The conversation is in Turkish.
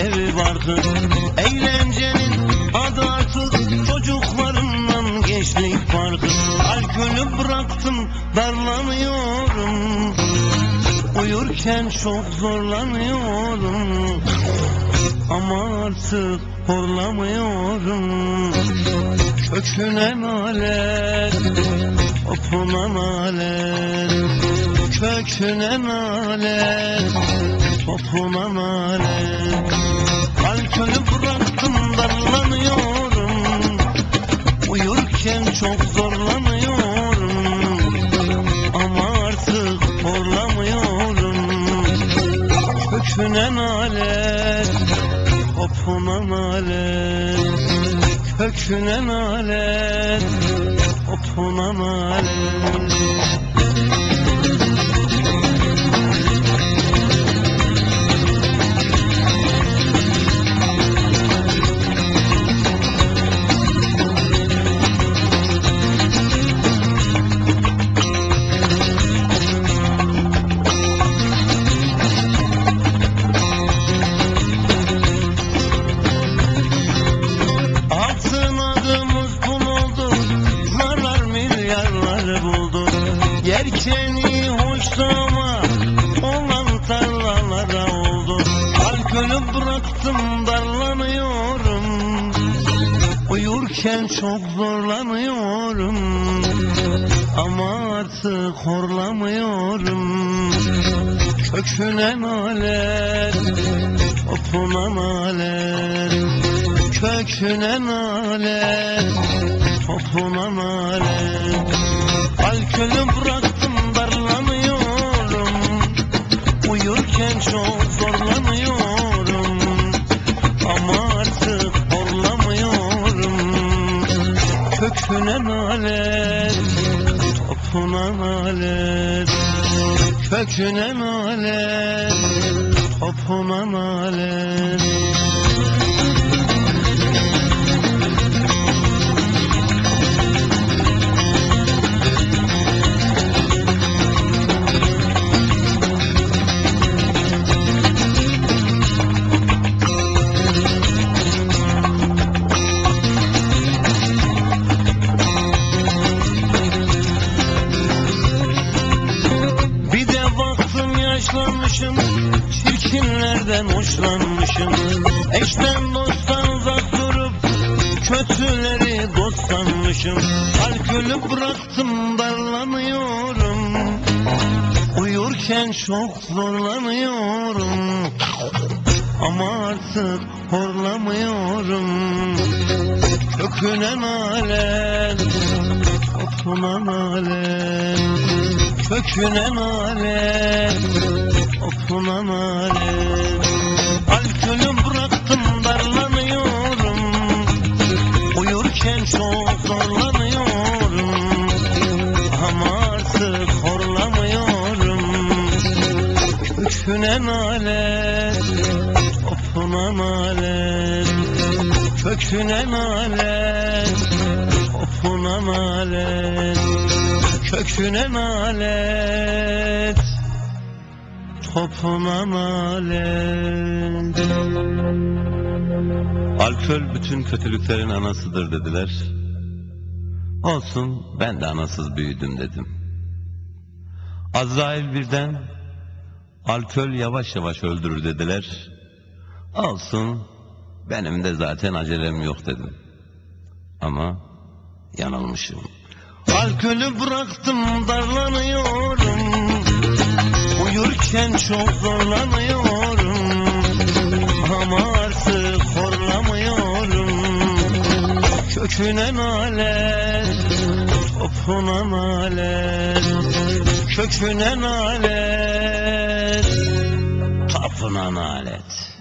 evi barkı Eğlencenin adı artık çocuklarımdan gençlik farkı Alkolü bıraktım darlanıyorum. Uyurken çok zorlanıyorum. Ama artık horlamıyorum. Köküne nalet Topuna nalet. Köküne nalet Topuna nalet. Köküne nalet Topuna nalet Köküne nalet Topuna nalet ama Olan tarlalara oldu. Alkolü bıraktım darlanıyorum. Uyurken çok zorlanıyorum. Ama artık horlamıyorum. Köküne nalet Topuna nalet Köküne nalet Topuna nalet Alkolü bıraktım Köküne nalet Topuna nalet. Köküne nalet Topuna nalet yaşlanmışım Çirkinlerden hoşlanmışım. Eşten dosttan uzak durup Kötüleri dost sanmışım. Alkolü bıraktım darlanıyorum. Uyurken çok zorlanıyorum. Ama artık horlamıyorum. Köküne nalet Topuna nalet Köküne nalet Topuna nalet Alkolü bıraktım darlanıyorum. Uyurken çok zorlanıyorum. Ama artık horlamıyorum. Köküne nalet Topuna nalet Köküne nalet Topuna nalet Köküne nalet Topuna nalet Alkol bütün kötülüklerin anasıdır dediler. Olsun ben de anasız büyüdüm dedim. Azrail birden alkol yavaş yavaş öldürür dediler. Olsun benim de zaten acelem yok dedim. Ama yanılmışım. Alkolü bıraktım darlanıyorum Uyurken çok zorlanıyorum. Ama artık horlamıyorum. Köküne nalet Topuna nalet Köküne nalet Tapına nalet